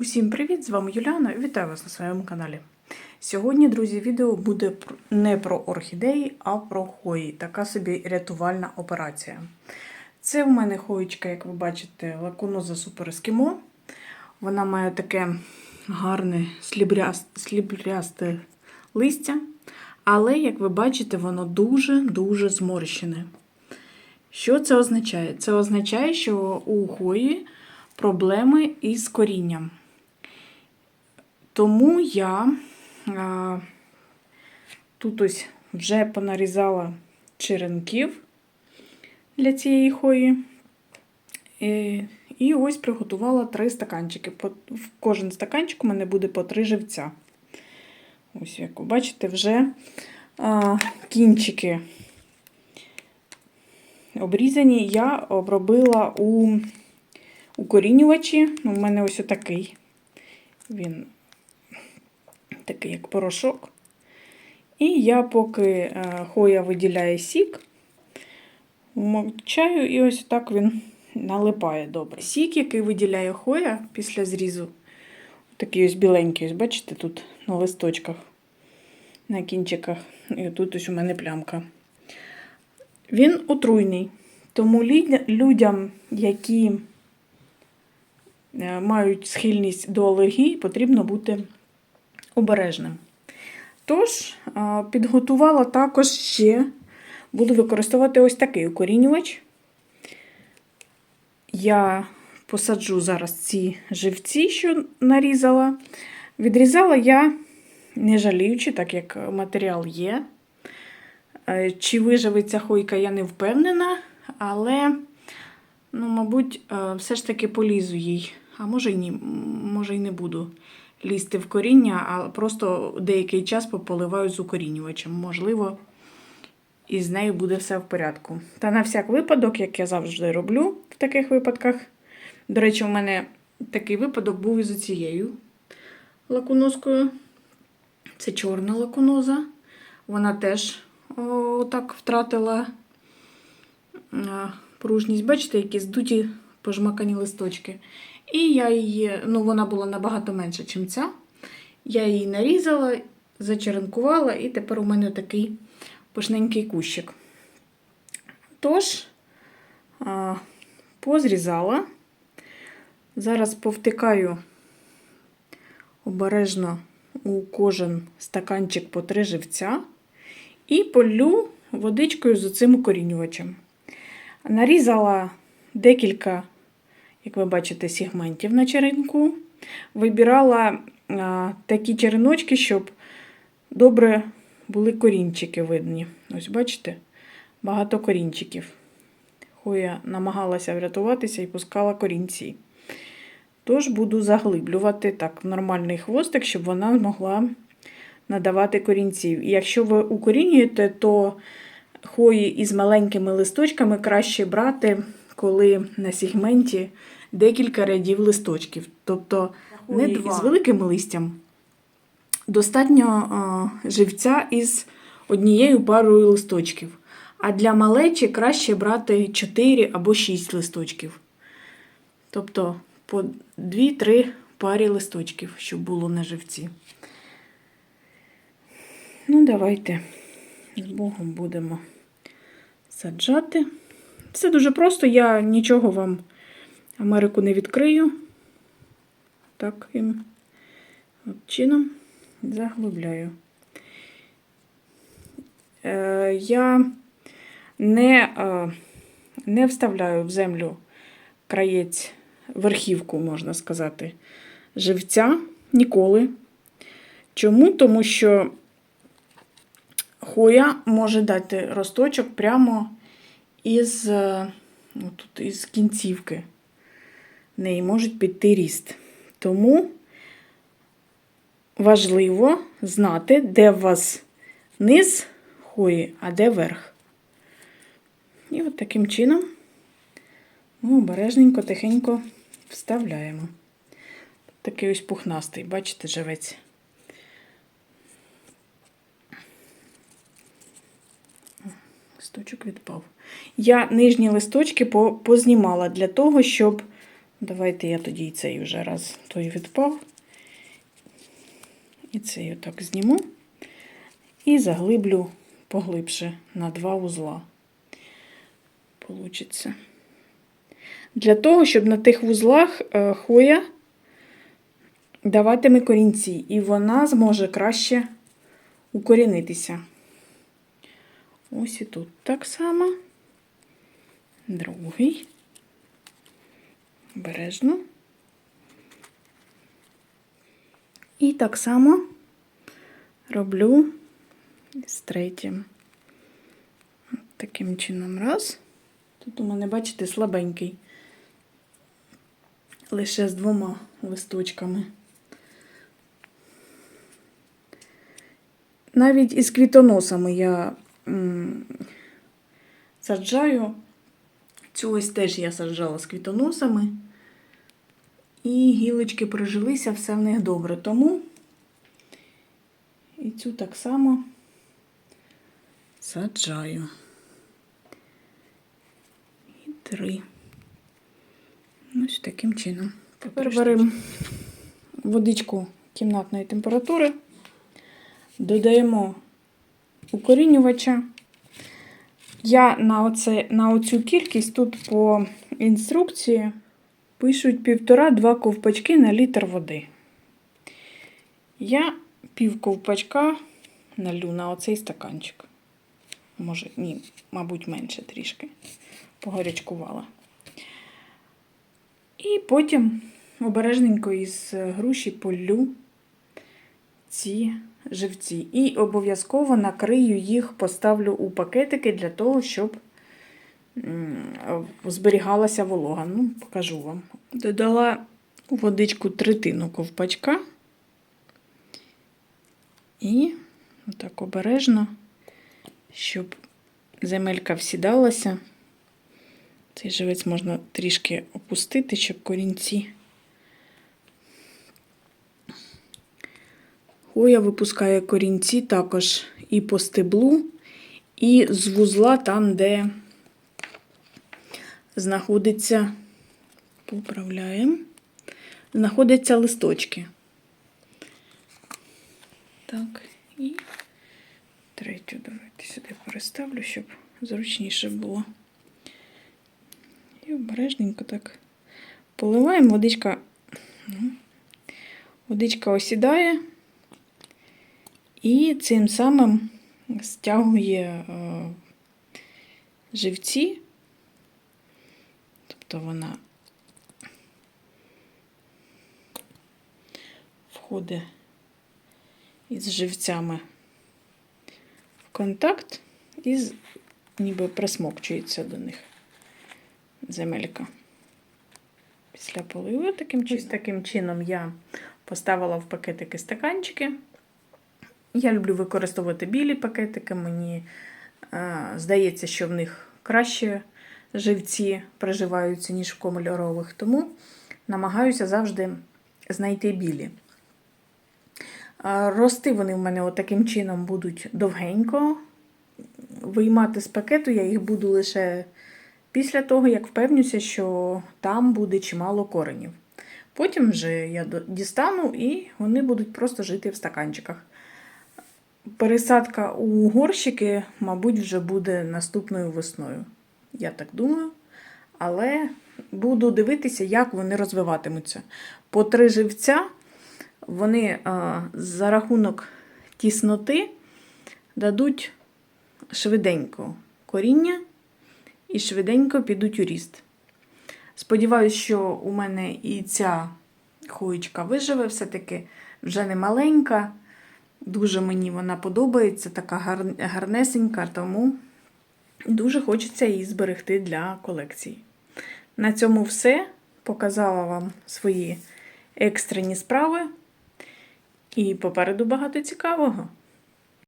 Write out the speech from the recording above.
Усім привіт! З вами Юліана. Вітаю вас на своєму каналі. Сьогодні, друзі, відео буде не про орхідеї, а про хої. Така собі рятувальна операція. Це в мене хоєчка, як ви бачите, лакуноза Супер Ескімо. Вона має таке гарне слібрясте листя. Але, як ви бачите, воно дуже-дуже зморщене. Що це означає? Це означає, що у хої проблеми із корінням. Тому я а, тут ось вже понарізала черенків для цієї хої. І, і ось приготувала три стаканчики. В кожен стаканчик у мене буде по три живця. Ось, як ви бачите, вже а, кінчики обрізані. Я обробила у укорінювачі. Ну, У мене ось отакий. Він такий, як порошок. І я, поки е, хоя виділяє сік, мовчаю, і ось так він налипає добре. Сік, який виділяє хоя після зрізу, такий ось біленький, ось бачите, тут на листочках, на кінчиках. І тут ось у мене плямка. Він отруйний. Тому людям, які е, мають схильність до алергії, потрібно бути обережним. Тож, підготувала також ще, буду використовувати ось такий укорінювач. Я посаджу зараз ці живці, що нарізала. Відрізала я, не жаліючи, так як матеріал є. Е, Чи виживиться хойка, я не впевнена, але, ну, мабуть, е, все ж таки полізу їй. А може й ні, може й не буду лізти в коріння, а просто деякий час пополиваю з укорінювачем. Можливо, і з нею буде все в порядку. Та на всяк випадок, як я завжди роблю в таких випадках. До речі, у мене такий випадок був із цією лакуноскою. Це чорна лакуноза. Вона теж о, так втратила пружність. Бачите, які здуті пожмакані листочки. І я її, ну вона була набагато менша, ніж ця. Я її нарізала, зачеренкувала, і тепер у мене такий пишненький кущик. Тож, позрізала. Зараз повтикаю обережно у кожен стаканчик по три живця і полю водичкою з цим укорінювачем. Нарізала декілька, як ви бачите, сегментів на черенку. Вибирала а, такі череночки, щоб добре були корінчики видні. Ось бачите, багато корінчиків. Хоя намагалася врятуватися і пускала корінці. Тож буду заглиблювати так нормальний хвостик, щоб вона могла надавати корінців. І якщо ви укорінюєте, то хої із маленькими листочками краще брати, коли на сегменті декілька рядів листочків. Тобто не два. з великим листям. Достатньо а, живця із однією парою листочків. А для малечі краще брати 4 або 6 листочків. Тобто по 2-3 парі листочків, щоб було на живці. Ну, давайте з Богом будемо саджати. Все дуже просто, я нічого вам Америку не відкрию. Таким от чином заглибляю. Е, я не, е, не вставляю в землю краєць, верхівку, можна сказати, живця ніколи. Чому? Тому що хоя може дати росточок прямо із, е, отут, із кінцівки. Неї можуть піти ріст. Тому важливо знати, де у вас низ хої, а де верх. І от таким чином ми обережненько, тихенько вставляємо. Такий ось пухнастий, бачите, живець. Листочок відпав. Я нижні листочки познімала для того, щоб Давайте я тоді і цей вже раз той відпав. І цей отак зніму. І заглиблю поглибше на два вузла. Получиться. Для того, щоб на тих вузлах е, хвоя даватиме корінці, і вона зможе краще укорінитися. Ось і тут так само. Другий. Обережно. І так само роблю з третім. Таким чином раз. Тут у мене, бачите, слабенький. Лише з двома листочками. Навіть із квітоносами я саджаю. Цю ось теж я саджала з квітоносами. І гілочки прижилися, все в них добре. Тому і цю так само саджаю. І три. Ось таким чином. Тепер беремо водичку кімнатної температури, додаємо укорінювача. Я на, оце, на оцю кількість тут по інструкції пишуть півтора-два ковпачки на літр води. Я пів ковпачка налю на оцей стаканчик. Може, ні, мабуть, менше трішки. Погорячкувала. І потім обережненько із груші полю ці живці. І обов'язково накрию їх, поставлю у пакетики для того, щоб зберігалася волога. Ну, покажу вам. Додала водичку третину ковпачка. І отак обережно, щоб земелька всідалася. Цей живець можна трішки опустити, щоб корінці. Хоя випускає корінці також і по стеблу, і з вузла там, де знаходиться, поправляємо, знаходяться листочки. Так, і третю давайте сюди переставлю, щоб зручніше було. І обережненько так поливаємо, водичка, ну, водичка осідає. І цим самим стягує е, живці, тобто вона входить із живцями в контакт і ніби присмокчується до них земелька. Після поливу таким чином. Ось таким чином я поставила в пакетики стаканчики. Я люблю використовувати білі пакетики. Мені е, здається, що в них краще живці приживаються, ніж в кольорових, тому намагаюся завжди знайти білі. Е, Рости вони в мене таким чином будуть довгенько. Виймати з пакету я їх буду лише після того, як впевнюся, що там буде чимало коренів. Потім вже я дістану і вони будуть просто жити в стаканчиках. Пересадка у горщики, мабуть, вже буде наступною весною. Я так думаю. Але буду дивитися, як вони розвиватимуться. По три живця вони а, за рахунок тісноти дадуть швиденько коріння і швиденько підуть у ріст. Сподіваюсь, що у мене і ця хоєчка виживе, все-таки вже не маленька. Дуже мені вона подобається, така гарнесенька, тому дуже хочеться її зберегти для колекції. На цьому все. Показала вам свої екстрені справи. І попереду багато цікавого.